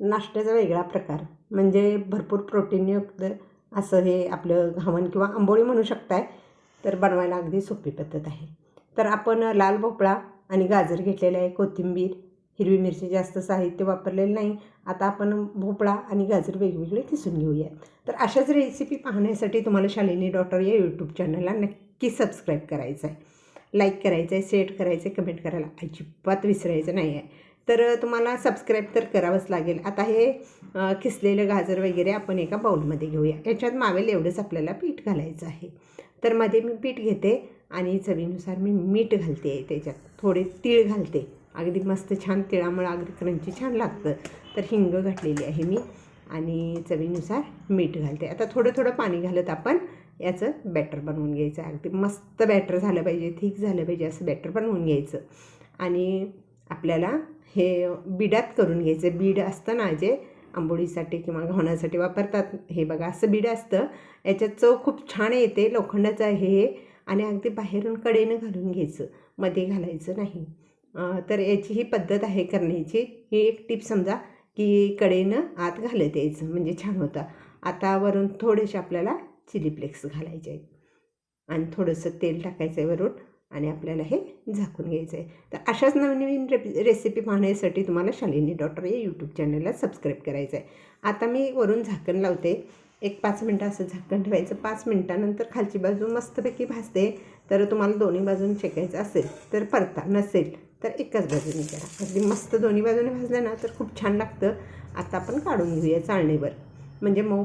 नाश्त्याचा वेगळा प्रकार. म्हणजे भरपूर प्रोटीनयुक्त असं हे आपलं घावण किंवा आंबोळी म्हणू शकताय तर बनवायला अगदी सोपी पद्धत आहे. तर आपण लाल भोपळा आणि गाजर घेतलेला आहे कोथिंबीर हिरवी मिरची जास्त साहित्य वापरलेलं नाही. आता आपण भोपळा आणि गाजर वेगवेगळे किसून घेऊया. तर अशाच रेसिपी पाहण्यासाठी तुम्हाला शालिनी डॉटर या यूट्यूब चॅनलला नक्की सबस्क्राईब करायचं आहे लाईक करायचं आहे शेअर करायचं आहे कमेंट करायला अजिबात विसरायचं नाही आहे तर तुम्हाला सबस्क्राईब तर करावंच लागेल. आता हे खिसलेलं किसलेलं गाजर वगैरे आपण एका बाऊलमध्ये घेऊया. याच्यात मावेल एवढंच आपल्याला पीठ घालायचं आहे. तर मध्ये मी पीठ घेते आणि चवीनुसार मी मीठ घालते त्याच्यात. थोडे तीळ घालते. अगदी मस्त छान तिळामुळं अगदी क्रंची छान लागतं. तर हिंग घातलेली आहे मी आणि चवीनुसार मीठ घालते. आता थोडं थोडं पाणी घालत आपण याचं बॅटर बनवून घ्यायचं. आहे अगदी मस्त बॅटर झालं पाहिजे थिक झालं पाहिजे असं बॅटर बनवून घ्यायचं. आणि आपल्याला हे बिडात करून घ्यायचं. बीड असतं ना जे आंबोळीसाठी किंवा घावण्यासाठी वापरतात. हे बघा असं बीड असतं. याच्यात चव खूप छान येते. लोखंडाचं आहे हे. आणि अगदी बाहेरून कडेनं घालून घ्यायचं. मध्ये घालायचं नाही. तर याची ही पद्धत आहे करण्याची. ही एक टीप समजा की कडेनं आत घालत यायचं. म्हणजे छान होतं. आता वरून थोडेसे आपल्याला चिली फ्लेक्स घालायचे आहेत. आणि थोडंसं तेल टाकायचं आहे वरून. आणि आपल्याला हे झाकून घ्यायचं आहे तर अशाच नवनवीन रे रेसिपी पाहण्यासाठी तुम्हाला शालिनी डॉटर या यूट्यूब चॅनलला सबस्क्राईब करायचं आहे आता मी वरून झाकण लावते. एक पाच मिनटं असं झाकण ठेवायचं. पाच मिनटानंतर खालची बाजू मस्तपैकी भाजते. तर तुम्हाला दोन्ही बाजून शेकायचं असेल तर परता नसेल तर एकाच बाजूने करा. अगदी मस्त दोन्ही बाजूने भाजलं ना तर खूप छान लागतं. आता आपण काढून घेऊया चाळणीवर. म्हणजे मऊ